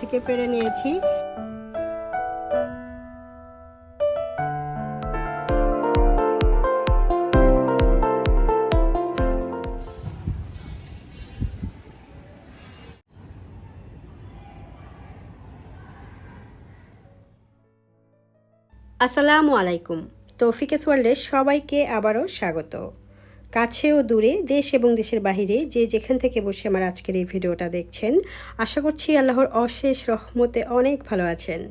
থেকে পেরে নিয়েছি। আসসালামু আলাইকুম। তৌফিকেস ওয়ার্ল্ডে সবাইকে আবারও স্বাগত। কাছে ও দূরে, দেশ এবং দেশের বাহিরে যে যেখান থেকে বসে আমার আজকের এই ভিডিওটা দেখছেন, আশা করছি আল্লাহর অশেষ রহমতে অনেক ভালো আছেন।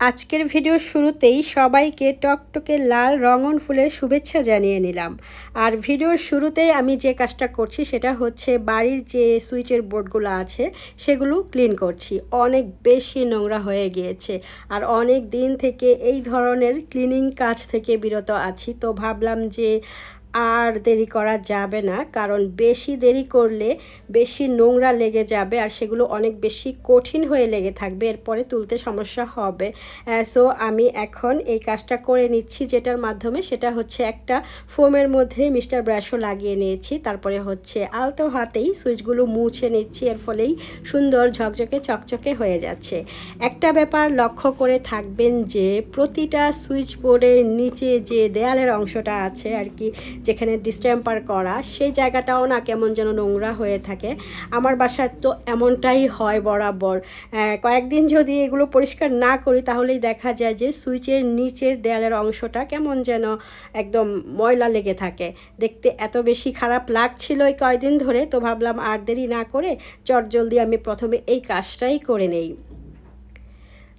আজকের ভিডিওর শুরুতেই সবাইকে টকটকে লাল রঙন ফুলের শুভেচ্ছা জানিয়ে নিলাম। আর ভিডিওর শুরুতেই আমি যে কাজটা করছি সেটা হচ্ছে বাড়ির যে সুইচের বোর্ডগুলো আছে, সেগুলো ক্লিন করছি। অনেক বেশি নোংরা হয়ে গিয়েছে। আর অনেক দিন থেকে এই ধরনের ক্লিনিং কাজ থেকে বিরত আছি। তো ভাবলাম যে আর দেরি করা যাবে না, কারণ বেশি দেরি করলে বেশি নোংরা লেগে যাবে আর সেগুলো অনেক বেশি কঠিন হয়ে লেগে থাকবে, এরপরে তুলতে সমস্যা হবে। সো আমি এখন এই কাজটা করে নিচ্ছি যেটার মাধ্যমে সেটা হচ্ছে একটা ফোমের মধ্যে মিস্টার ব্রাশও লাগিয়ে নিয়েছি, তারপরে হচ্ছে আলতো হাতেই সুইচগুলো মুছে নিচ্ছি, এর ফলেই সুন্দর ঝকঝকে চকচকে হয়ে যাচ্ছে। একটা ব্যাপার লক্ষ্য করে থাকবেন যে প্রতিটা সুইচ বোর্ডের নিচে যে দেয়ালের অংশটা আছে আর কি যেখানে ডিস্টেম্পার করা, সেই জায়গাটাও না কেমন যেন নোংরা হয়ে থাকে। আমার বাসায় তো এমনটাই হয় বরাবর। কয়েকদিন যদি এগুলো পরিষ্কার না করি, তাহলেই দেখা যায় যে সুইচের নিচের দেয়ালের অংশটা কেমন যেন একদম ময়লা লেগে থাকে। দেখতে এত বেশি খারাপ লাগছিল এই কয়দিন ধরে, তো ভাবলাম আর দেরি না করে চট জলদি আমি প্রথমে এই কাজটাই করে নেই।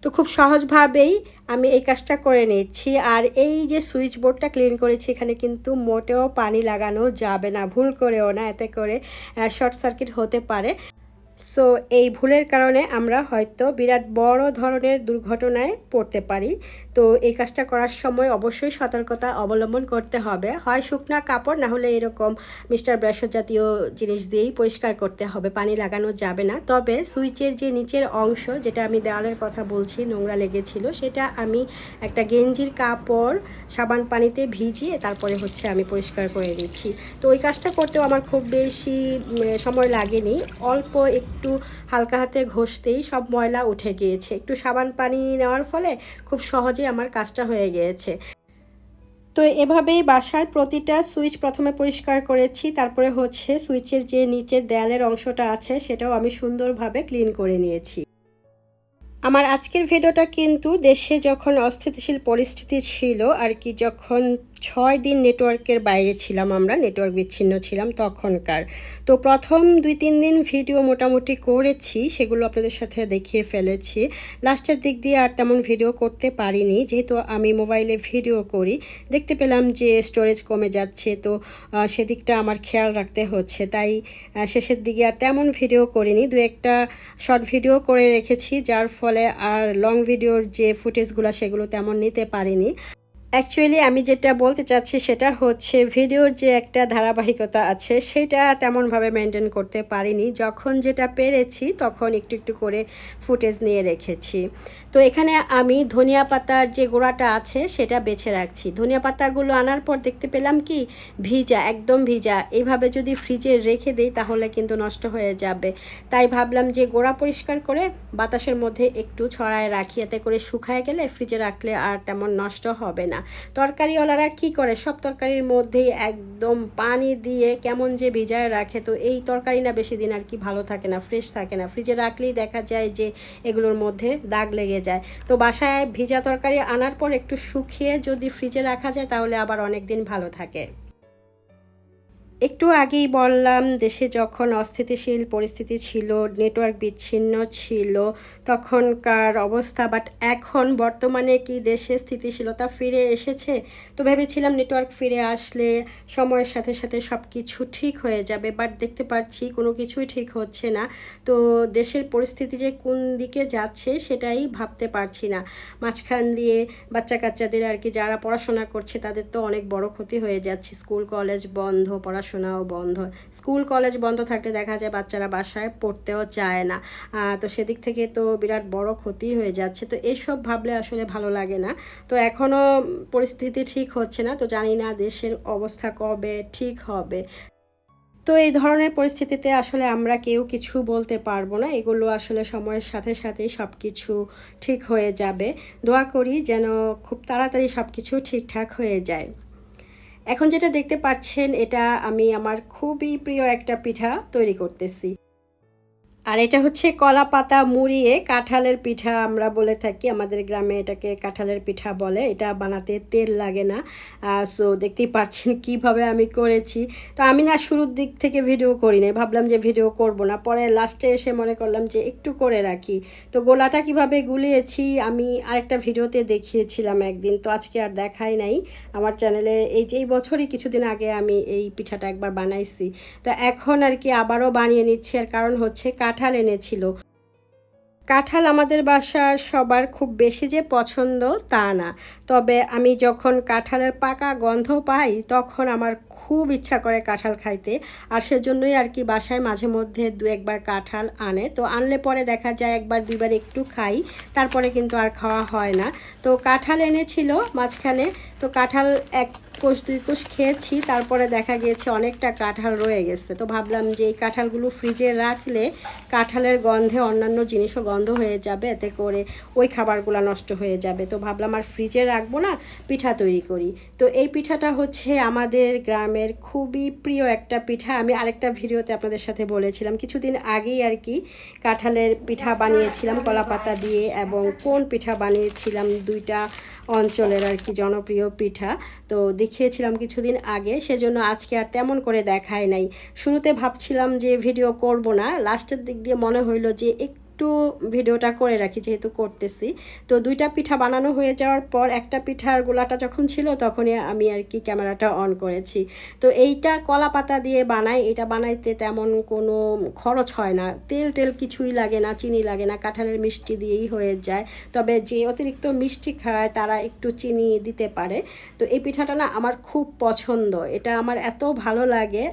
তো খুব সহজভাবেই আমি এই কাজটা করে নিচ্ছি। আর এই যে সুইচ বোর্ডটা ক্লিন করেছি, এখানে কিন্তু মোটেও পানি লাগানো যাবে না। ভুল করেও না, এতে করে শর্ট সার্কিট হতে পারে। সো এই ভুলের কারণে আমরা হয়তো বিরাট বড় ধরনের দুর্ঘটনায় পড়তে পারি। তো এই কাজটা করার সময় অবশ্যই সতর্কতা অবলম্বন করতে হবে। হয় শুকনা কাপড়, না হলে এরকম মিস্টার ব্রাশ জাতীয় জিনিস দিয়েই পরিষ্কার করতে হবে। পানি লাগানো যাবে না। তবে সুইচের যে নিচের অংশ, যেটা আমি দেওয়ালের কথা বলছি, নোংরা লেগেছিল, সেটা আমি একটা গেঞ্জির কাপড় সাবান পানিতে ভিজিয়ে তারপরে হচ্ছে আমি পরিষ্কার করে দিচ্ছি তো ওই কাজটা করতেও আমার খুব বেশি সময় লাগেনি। অল্প একটু হালকা হাতে ঘষতেই সব ময়লা উঠে গিয়েছে। একটু সাবান পানি নেওয়ার ফলে খুব সহজেই আমার কাজটা হয়ে গিয়েছে। তো এভাবেই বাসার প্রতিটা সুইচ প্রথমে পরিষ্কার করেছি, তারপরে হচ্ছে সুইচের যে নিচের দেয়ালের অংশটা আছে, সেটাও আমি সুন্দরভাবে ক্লিন করে নিয়েছি। আমার আজকের ভিডিওটা কিন্তু দেশে যখন অস্থিতিশীল পরিস্থিতি ছিল, আর কি যখন ছয় দিন নেটওয়ার্কের বাইরে ছিলাম আমরা নেটওয়ার্ক বিচ্ছিন্ন ছিলাম তখনকার। তো প্রথম দুই তিন দিন ভিডিও মোটামুটি করেছি, সেগুলো আপনাদের সাথে দেখিয়ে ফেলেছি। লাস্টের দিক দিয়ে আর তেমন ভিডিও করতে পারিনি, যেহেতু আমি মোবাইলে ভিডিও করি। দেখতে পেলাম যে স্টোরেজ কমে যাচ্ছে, তো সেদিকটা আমার খেয়াল রাখতে হচ্ছে। তাই শেষের দিকে আর তেমন ভিডিও করিনি। দু একটা শর্ট ভিডিও করে রেখেছি, যার ফলে আর লং ভিডিওর যে ফুটেজগুলো সেগুলো তেমন নিতে পারিনি। অ্যাকচুয়ালি আমি যেটা বলতে চাচ্ছি সেটা হচ্ছে, ভিডিওর যে একটা ধারাবাহিকতা আছে, সেটা তেমনভাবে মেনটেন করতে পারিনি। যখন যেটা পেরেছি, তখন একটু একটু করে ফুটেজ নিয়ে রেখেছি। তো এখানে আমি ধনিয়া পাতার যে গোড়াটা আছে, সেটা বেছে রাখছি। ধনিয়া পাতাগুলো আনার পর দেখতে পেলাম কি, ভিজা, একদম ভিজা। এইভাবে যদি ফ্রিজে রেখে দিই, তাহলে কিন্তু নষ্ট হয়ে যাবে। তাই ভাবলাম যে গোড়া পরিষ্কার করে বাতাসের মধ্যে একটু ছড়ায় রাখি। এতে করে শুকায় গেলে ফ্রিজে রাখলে আর তেমন নষ্ট হবে না। তরকারিওয়ালারা কি করে? সব তরকারির মধ্যেই একদম পানি দিয়ে কেমন যে ভিজায় রাখে, তো এই তরকারি না বেশি দিন আর কি ভালো থাকে না ফ্রেশ থাকে না। ফ্রিজে রাখলেই দেখা যায় যে এগুলোর মধ্যে দাগ লেগে যায়। তো বাসায় ভিজা তরকারি আনার পর একটু শুকিয়ে যদি ফ্রিজে রাখা যায়, তাহলে আবার অনেক দিন ভালো থাকে। একটু আগেই বললাম, দেশে যখন অস্থিতিশীল পরিস্থিতি ছিল নেটওয়ার্ক বিচ্ছিন্ন ছিল, তখনকার অবস্থা বাট এখন বর্তমানে কি দেশে স্থিতিশীলতা ফিরে এসেছে? তো ভেবেছিলাম নেটওয়ার্ক ফিরে আসলে সময়ের সাথে সাথে সব কিছু ঠিক হয়ে যাবে বাট দেখতে পাচ্ছি কোনো কিছুই ঠিক হচ্ছে না। তো দেশের পরিস্থিতি যে কোন দিকে যাচ্ছে সেটাই ভাবতে পারছি না। মাঝখান দিয়ে বাচ্চা কাচ্চাদের আর কি যারা পড়াশোনা করছে, তাদের তো অনেক বড় ক্ষতি হয়ে যাচ্ছে। স্কুল, কলেজ বন্ধ পড়াশোনাও বন্ধ। স্কুল, কলেজ বন্ধ থাকলে দেখা যায় বাচ্চারা বাসায় পড়তেও চায় না। তো সেদিক থেকে তো বিরাট বড় ক্ষতি হয়ে যাচ্ছে। তো এসব ভাবলে আসলে ভালো লাগে না। তো এখনও পরিস্থিতি ঠিক হচ্ছে না। তো জানি না দেশের অবস্থা কবে ঠিক হবে। তো এই ধরনের পরিস্থিতিতে আসলে আমরা কেউ কিছু বলতে পারব না। এগুলো আসলে সময়ের সাথে সাথেই সব কিছু ঠিক হয়ে যাবে। দোয়া করি যেন খুব তাড়াতাড়ি সব কিছু ঠিকঠাক হয়ে যায়। এখন যেটা দেখতে পাচ্ছেন এটা আমি আমার খুবই প্রিয় একটা পিঠা তৈরি করতেছি। আর এটা হচ্ছে কলা পাতা মুড়িয়ে কাঁঠালের পিঠা আমরা বলে থাকি। আমাদের গ্রামে এটাকে কাঁঠালের পিঠা বলে। এটা বানাতে তেল লাগে না। সো দেখতেই পাচ্ছেন কীভাবে আমি করেছি। তো আমি না শুরুর দিক থেকে ভিডিও করি নাই ভাবলাম যে ভিডিও করব না। পরে লাস্টে এসে মনে করলাম যে একটু করে রাখি। তো গোলাটা কীভাবে গুলিয়েছি আমি আরেকটা ভিডিওতে দেখিয়েছিলাম একদিন। তো আজকে আর দেখাই নাই। আমার চ্যানেলে এই যে এই বছরই কিছুদিন আগে আমি এই পিঠাটা একবার বানাইছি। তো এখন আর কি আবারও বানিয়ে নিচ্ছি। আর কারণ হচ্ছে কাঁঠাল এনেছিল। কাঁঠাল আমাদের বাসার সবার খুব বেশি যে পছন্দ তা না। তবে আমি যখন কাঁঠালের পাকা গন্ধ পাই, তখন আমার খুব ইচ্ছা করে কাঁঠাল খাইতে। আর সেজন্যই আর কি বাসায় মাঝে মধ্যে দু একবার কাঁঠাল আনে। তো আনলে পরে দেখা যায় একবার দুইবার একটু খাই, তারপরে কিন্তু আর খাওয়া হয় না। তো কাঁঠাল এনেছিল মাঝখানে। তো কাঁঠাল এক কোষ, দুই কোষ খেয়েছি, তারপরে দেখা গিয়েছে অনেকটা কাঁঠাল রয়ে গেছে। তো ভাবলাম যে এই কাঁঠালগুলো ফ্রিজে রাখলে কাঁঠালের গন্ধে অন্যান্য জিনিসও গন্ধ হয়ে যাবে, এতে করে ওই খাবারগুলো নষ্ট হয়ে যাবে। তো ভাবলাম আর ফ্রিজে রাখব না, পিঠা তৈরি করি। তো এই পিঠাটা হচ্ছে আমাদের গ্রামের খুবই প্রিয় একটা পিঠা। আমি আরেকটা ভিডিওতে আপনাদের সাথে বলেছিলাম, কিছুদিন আগেই আর কি কাঁঠালের পিঠা বানিয়েছিলাম কলা পাতা দিয়ে, এবং কোন পিঠা বানিয়েছিলাম, দুইটা অঞ্চলের আর কি জনপ্রিয় পিঠা। তো দেখিয়েছিলাম কিছুদিন আগে, সেজন্য আজকে আর তেমন করে দেখায় নাই। শুরুতে ভাবছিলাম যে ভিডিও করব না লাস্টের দিক দিয়ে মনে হইল যে একটু ভিডিওটা করে রাখি যেহেতু করতেছি। তো দুইটা পিঠা বানানো হয়ে যাওয়ার পর একটা পিঠার গোলাটা যখন ছিল তখনই আমি আর কি ক্যামেরাটা অন করেছি। তো এইটা কলা পাতা দিয়ে বানাই, এটা বানাইতে তেমন কোনো খরচ হয় না। তেল টেল কিছুই লাগে না, চিনি লাগে না, কাঁঠালের মিষ্টি দিয়েই হয়ে যায়। তবে যে অতিরিক্ত মিষ্টি খায় তারা একটু চিনি দিতে পারে। তো এই পিঠাটা না আমার খুব পছন্দ, এটা আমার এত ভালো লাগে।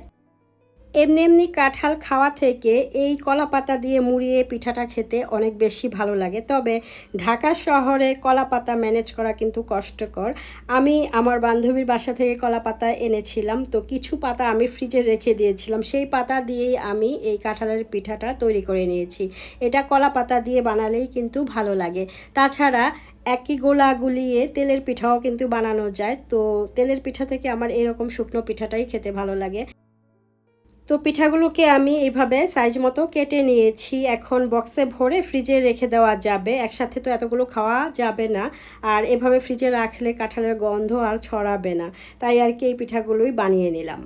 এমনি এমনি কাঁঠাল খাওয়া থেকে এই কলা পাতা দিয়ে মুড়িয়ে পিঠাটা খেতে অনেক বেশি ভালো লাগে। তবে ঢাকা শহরে কলা পাতা ম্যানেজ করা কিন্তু কষ্টকর। আমি আমার বান্ধবীর বাসা থেকে কলা পাতা এনেছিলাম, তো কিছু পাতা আমি ফ্রিজে রেখে দিয়েছিলাম। সেই পাতা দিয়েই আমি এই কাঁঠালের পিঠাটা তৈরি করে নিয়েছি। এটা কলা পাতা দিয়ে বানালেই কিন্তু ভালো লাগে। তাছাড়া একই গোলা গুলিয়ে তেলের পিঠাও কিন্তু বানানো যায়, তো তেলের পিঠা থেকে আমার এরকম শুকনো পিঠাটাই খেতে ভালো লাগে। তো পিঠাগুলোকে আমি এইভাবে সাইজ মতো কেটে নিয়েছি। এখন বক্সে ভরে ফ্রিজে রেখে দেওয়া যাবে। একসাথে তো এতগুলো খাওয়া যাবে না। আর এভাবে ফ্রিজে রাখলে কাঁঠালের গন্ধ আর ছড়াবে না। তাই আর কি এই পিঠাগুলোই বানিয়ে নিলাম।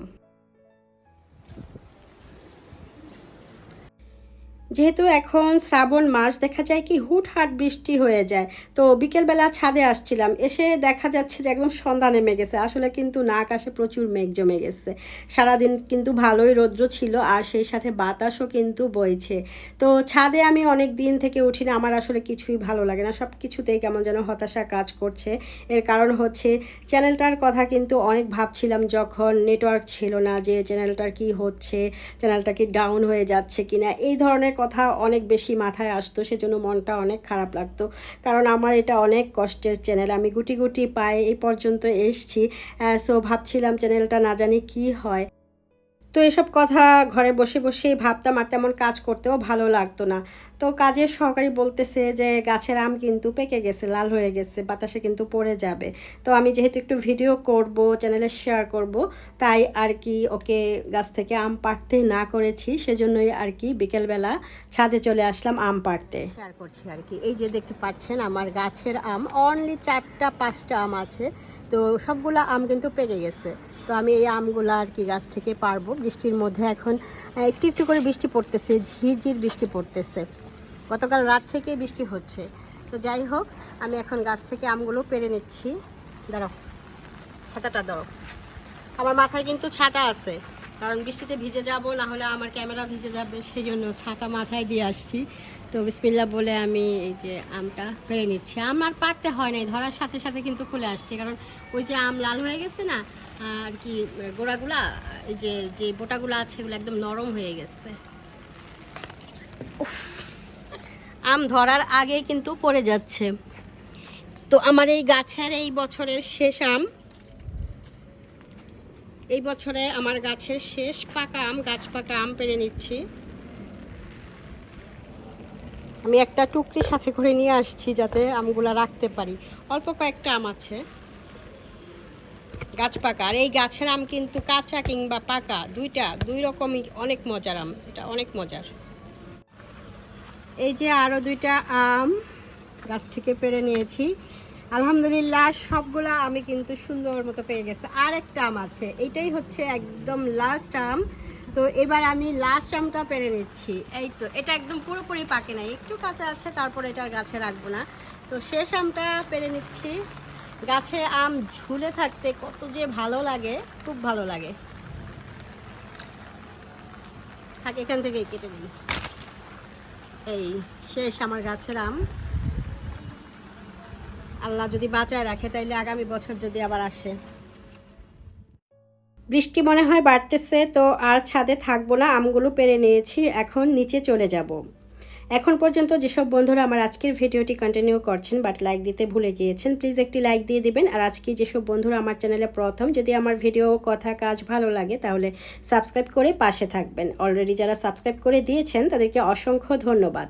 যেহেতু এখন শ্রাবণ মাস, দেখা যায় কি হুটহাট বৃষ্টি হয়ে যায়। তো বিকেলবেলা ছাদে আসছিলাম, এসে দেখা যাচ্ছে যে একদম সন্ধ্যা নেমে গেছে। আসলে কিন্তু না আকাশে প্রচুর মেঘ জমে গেছে। সারাদিন কিন্তু ভালোই রৌদ্র ছিল আর সেই সাথে বাতাসও কিন্তু বইছে। তো ছাদে আমি অনেক দিন থেকে উঠি না, আমার আসলে কিছুই ভালো লাগে না। সব কিছুতেই কেমন যেন হতাশা কাজ করছে। এর কারণ হচ্ছে চ্যানেলটার কথা কিন্তু অনেক ভাবছিলাম যখন নেটওয়ার্ক ছিল না যে চ্যানেলটার কি হচ্ছে, চ্যানেলটা কি ডাউন হয়ে যাচ্ছে কিনা, এই ধরনের কথা অনেক বেশি মাথায় আসতো, সেজন্য মনটা অনেক খারাপ লাগতো। কারণ আমার এটা অনেক কষ্টের চ্যানেল। আমি গুটি গুটি পায়ে এই পর্যন্ত এসছি সো ভাবছিলাম চ্যানেলটা না জানি কি হয়। তো এসব কথা ঘরে বসে বসেই ভাবতাম আর তেমন কাজ করতেও ভালো লাগতো না। তো কাজের সহকারী বলতেছে যে, গাছের আম কিন্তু পেকে গেছে, লাল হয়ে গেছে, বাতাসে কিন্তু পড়ে যাবে। তো আমি যেহেতু একটু ভিডিও করব, চ্যানেলে শেয়ার করব, তাই আর কি ওকে গাছ থেকে আম পাড়তে না করেছি। সেজন্যই আর কি বিকেলবেলা ছাদে চলে আসলাম আম পাড়তে। শেয়ার করছি আর কি। এই যে দেখতে পাচ্ছেন, আমার গাছের আম অনলি চারটা, পাঁচটা আম আছে। তো সবগুলো আম কিন্তু পেকে গেছে। তো আমি এই আমগুলো আর কি গাছ থেকে পারব। বৃষ্টির মধ্যে এখন একটু একটু করে বৃষ্টি পড়তেছে, ঝিরঝির বৃষ্টি পড়তেছে। গতকাল রাত থেকে বৃষ্টি হচ্ছে। তো যাই হোক, আমি এখন গাছ থেকে আমগুলো পেরে নিচ্ছি। দাঁড়াও, ছাতাটা দাও। আমার মাথায় কিন্তু ছাতা আছে। কারণ বৃষ্টিতে ভিজে যাব, না হলে আমার ক্যামেরা ভিজে যাবে, সেই জন্য ছাতা মাথায় দিয়ে আসছি। তো বিসমিল্লা বলে আমি এই যে আমটা পেরে নিচ্ছি। আম আর পারতে হয় নাই ধরার সাথে সাথে কিন্তু খুলে আসছে। কারণ ওই যে আম লাল হয়ে গেছে না, আর কি, গোড়াগুলা, এই যে যে বোটাগুলো আছে, এগুলো একদম নরম হয়ে গেছে। আম ধরার আগেই কিন্তু পড়ে যাচ্ছে। তো আমার এই গাছের এই বছরের শেষ আম এই বছরে আমার গাছের শেষ পাকা আম, গাছ পাকা আম পেরে নিচ্ছি। আমি একটা টুকরি সাথে করে নিয়ে আসছি যাতে আমগুলা রাখতে পারি। অল্প কয়েকটা আম আছে। গাছ পাকা। আর এই গাছের আম কিন্তু কাঁচা কিংবা পাকা। দুইটা, দুই রকমই অনেক মজার আম। এটা অনেক মজার। এই যে আরও দুইটা আম গাছ থেকে পেরে নিয়েছি। আলহামদুলিল্লাহ, সবগুলা আমি কিন্তু সুন্দর মতো পেয়ে গেছে। আর একটা আম আছে এইটাই হচ্ছে একদম লাস্ট আম। তো এবার আমি লাস্ট আমটা পেরে নিচ্ছি। এই তো, এটা একদম পুরোপুরি পাকে নাই, একটু কাঁচা আছে, তারপর এটা গাছে রাখব না। তো শেষ আমটা পেরে নিচ্ছি। গাছে আম ঝুলে থাকতে কত যে ভালো লাগে, খুব ভালো লাগে। থাক, এখান থেকেই কেটে নিই। এই, শেষ আমার গাছের আম। আল্লাহ যদি বাঁচায় রাখে, তাইলে আগামী বছর যদি আবার আসে। বৃষ্টি মনে হয় বাড়তেছে, তো আর ছাদে থাকব না, আমগুলো পেরে নিয়েছি, এখন নিচে চলে যাব। এখন পর্যন্ত যেসব বন্ধুরা আমার আজকের ভিডিওটি কন্টিনিউ করছেন বাট লাইক দিতে ভুলে গিয়েছেন প্লিজ একটি লাইক দিয়ে দিবেন। আর আজকে যেসব বন্ধুরা আমার চ্যানেলে প্রথম, যদি আমার ভিডিও কথা, কাজ ভালো লাগে, তাহলে সাবস্ক্রাইব করে পাশে থাকবেন। অলরেডি যারা সাবস্ক্রাইব করে দিয়েছেন, তাদেরকে অসংখ্য ধন্যবাদ।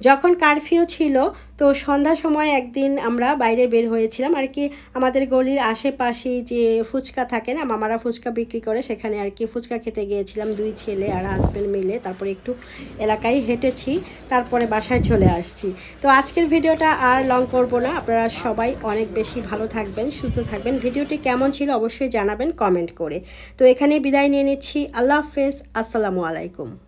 যখন কারফিউ ছিল, তো সন্ধ্যার সময় একদিন আমরা বাইরে বের হয়েছিলাম। আর কি আমাদের গলির আশেপাশে যে ফুচকা থাকে না, মামারা ফুচকা বিক্রি করে, সেখানে আর কি ফুচকা খেতে গিয়েছিলাম দুই ছেলে আর হাজব্যান্ড মিলে। তারপরে একটু এলাকায় হেঁটেছি, তারপরে বাসায় চলে আসছি। তো আজকের ভিডিওটা আর লং করব না। আপনারা সবাই অনেক বেশি ভালো থাকবেন, সুস্থ থাকবেন। ভিডিওটি কেমন ছিল অবশ্যই জানাবেন কমেন্ট করে। তো এখানে বিদায় নিয়ে নিচ্ছি। আল্লাহ হাফেজ। আসসালামু আলাইকুম।